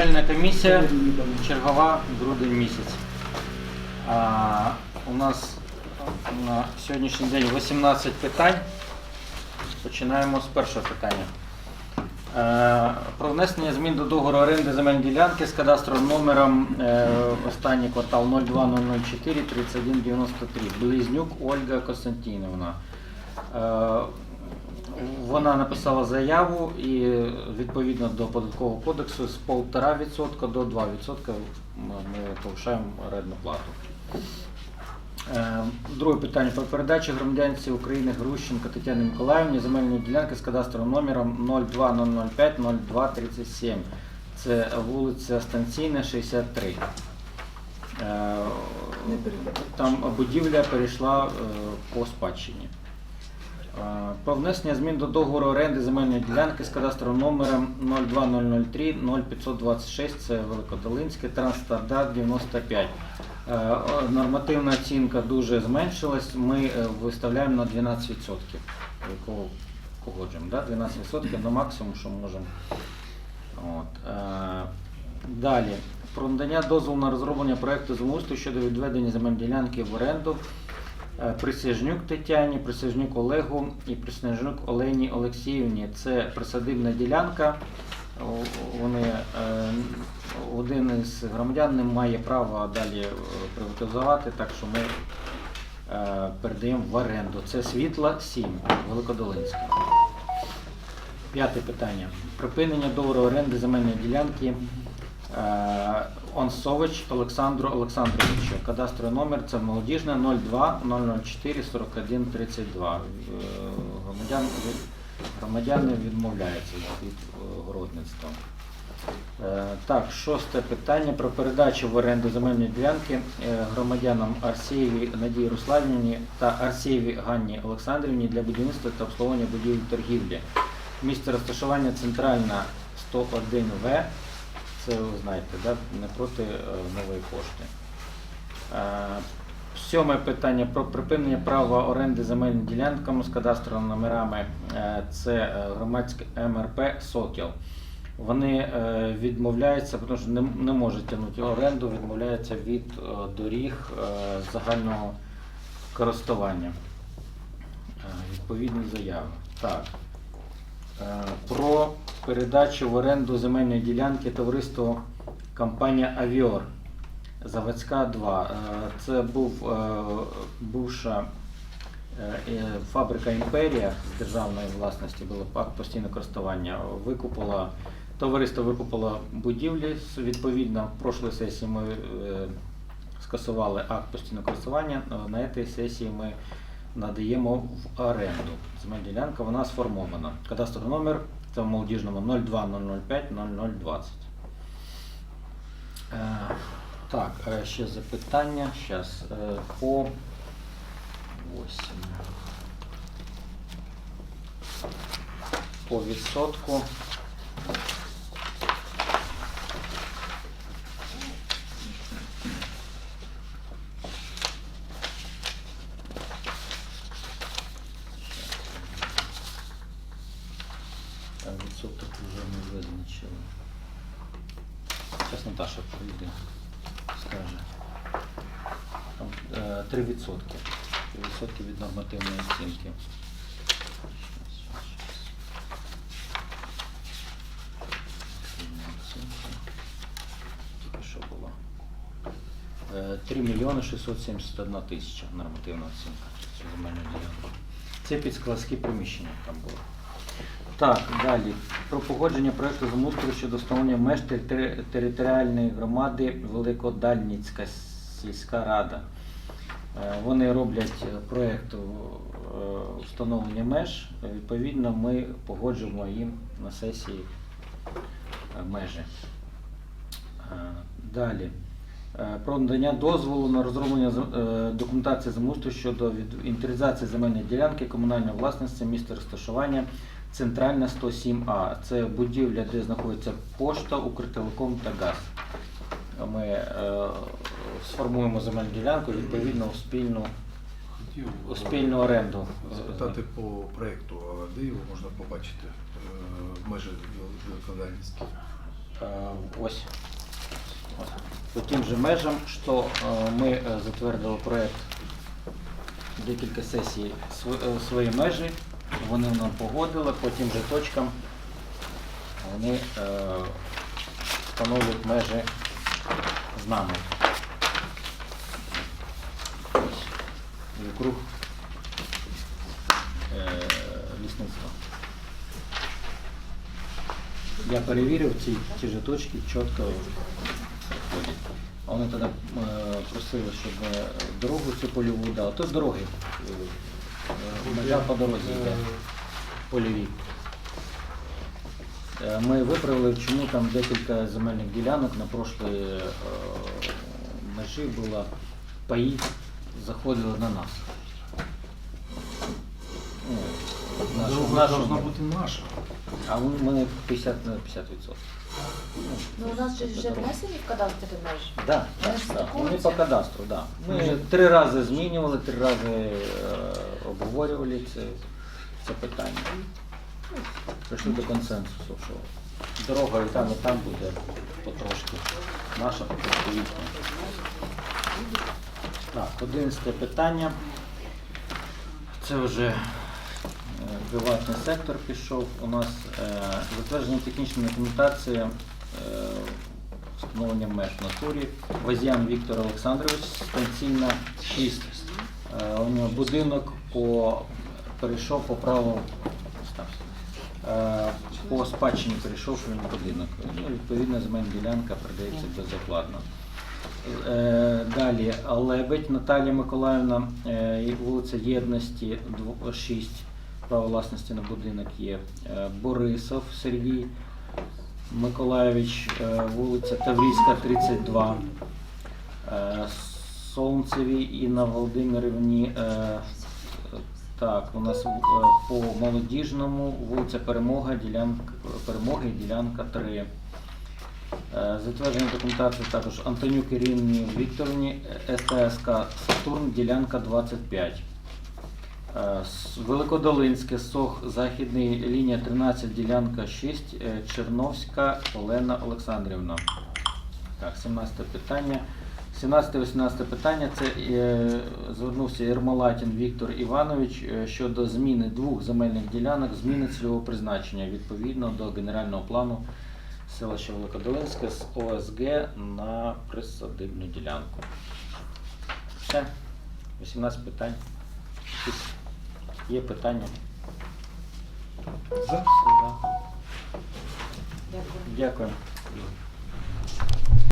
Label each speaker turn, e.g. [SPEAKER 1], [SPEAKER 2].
[SPEAKER 1] Земельна комісія, чергова, грудень місяць. А, у нас на сьогоднішній день 18 питань. Починаємо з першого питання. Е, Про внесення змін до договору оренди земельної ділянки з кадастровим номером е, останній квартал 02004 3193. Близнюк Ольга Костянтинівна. Вона написала заяву і відповідно до податкового кодексу з 1,5% до 2% ми повишаємо орендну плату. Е, Друге питання про передачу громадянці України Грущенко Тетяни Миколаївні земельної ділянки з кадастровим номером 02005 0237. Це вулиця Станційна, 63. Е, Там будівля перейшла е, по спадщині. Про внесення змін до договору оренди земельної ділянки з кадастровим номером 02003 0526, це Великодолинське, Трансстандарт 95. Е, Нормативна оцінка дуже зменшилась, ми е, виставляємо на 12%, якого погоджуємо, да? 12% на максимум, що можемо. От. е, Далі. Про надання дозволу на розроблення проекту землеустрою щодо відведення земельної ділянки в оренду Присяжнюк Тетяні, Присяжнюк Олегу і Присяжнюк Олені Олексіївні. Це присадибна ділянка. Вони, е, один із громадян не має права далі е, приватизувати, так що ми е, передаємо в оренду. Це світла 7, Великодолинська. П'яте питання. Припинення договору оренди земельної ділянки е, Онсович Олександру Олександровичу. Кадастровий номер це молодіжне 02 004 41 32. Е, Громадян, громадяни відмовляються від е, городництва. Е, Так, шосте питання про передачу в оренду земельної ділянки е, громадянам Арсієві Надії Руславівні та Арсієві Ганні Олександрівні для будівництва та обслуговування будівель торгівлі. Місце розташування центральна 101В. Це ви знаєте, да? не проти е, нової пошти. Е, Сьоме питання про припинення права оренди земельним ділянками з кадастровими номерами. Е, Це громадське МРП Сокіл. Вони відмовляються, тому що не, можуть тягнути оренду, відмовляються від доріг загального користування. Відповідні заяви. Так. Про передачу в оренду земельної ділянки товариству компанія Авіор. Заводська 2. Е, Це був е, бувша е, фабрика Імперія з державної власності, було акт постійного користування. Викупила, товариство викупило будівлі. Відповідно, в прошлій сесії ми скасували акт постійного користування. На цій сесії ми надаємо в оренду. Земельна ділянка вона сформована. Кадастровий номер це в молодіжному 02005 0020. Е, Так, е, ще запитання. Зараз по 8. По відсотку. Так, відсоток вже не визначили. Зараз Наташа прийде, скаже. Там, е, 3 відсотки. 3 відсотки від нормативної оцінки. Тільки що було? Е, 3 мільйони 671 тисяча нормативна оцінка. Це під складські приміщення там було. Так, далі. Про погодження проекту землеустрою щодо встановлення меж територіальної громади Великодальницька сільська рада. Е, Вони роблять проект е, встановлення меж. Відповідно, ми погоджуємо їм на сесії е, межі. Далі. Про надання дозволу на розроблення документації землеустрою щодо інвентаризації земельної ділянки комунальної власності, місце розташування Центральна 107А. Це будівля, де знаходиться пошта, Укртелеком та газ. Ми е, сформуємо земельну ділянку відповідно у спільну,
[SPEAKER 2] Хотів
[SPEAKER 1] у спільну оренду.
[SPEAKER 2] запитати по проєкту, а де його можна побачити, е, межі Великодальницькі?
[SPEAKER 1] э, ось, ось. По тим же межам, що е, ми е, затвердили проєкт декілька сесій св- е, свої межі, вони нам погодили, по тим же точкам вони е, встановлюють межі з нами. Вокруг е, лісництва. Я перевірив, ці ті ж точки чітко ходять. А Вони тоді е, просили, щоб дорогу цю польову дали. То з дороги. Межа по дорозі йде польові. Е, Ми виправили, чому там декілька земельних ділянок на прошлій е, межі було паї заходили на нас. Ну, нашу
[SPEAKER 2] должна
[SPEAKER 1] межу.
[SPEAKER 2] бути наша.
[SPEAKER 1] А мене 50 на 50 відсотків.
[SPEAKER 3] Ну, у нас же вже внесені в кадастр межі.
[SPEAKER 1] Да, так, так. Вони по кадастру, да. Ми вже три рази змінювали, три рази е, обговорювали це, це питання. Ну, Прийшли до консенсусу, що дорога і там, і там буде потрошки наша, потрошки їхня. Так, одинадцяте питання. Це вже е, приватний сектор пішов. У нас е, затвердження технічної документації встановлення меж в натурі. Возян Віктор Олександрович, станційна 6. Е, у нього будинок по, перейшов по праву. Е, по спадщині перейшов він будинок. Ну, відповідно, земельна ділянка продається безоплатно. Е, Далі Лебедь Наталія Миколаївна, е, вулиця Єдності, 6, право власності на будинок є. Е, Борисов Сергій Миколаєвич, е, вулиця Таврійська, 32. Е, Солнцеві Інна Володимирівні. е, Так, у нас по молодіжному вулиця Перемога, ділянка, Перемоги, ділянка 3. Е, Затвердження документації також Антонюк Ірині Вікторівні, СТСК Сатурн, ділянка 25. Е, Великодолинське, СОХ, Західний, лінія 13, ділянка 6, е, Черновська Олена Олександрівна. Так, 17 питання. 17-18 питання це е, звернувся Єрмолатін Віктор Іванович щодо зміни двох земельних ділянок, зміни цільового призначення відповідно до генерального плану селища Великодолинське з ОСГ на присадибну ділянку. Все. 18 питань. Є питання?
[SPEAKER 2] За.
[SPEAKER 1] Все, да.
[SPEAKER 3] Дякую.
[SPEAKER 1] Дякую.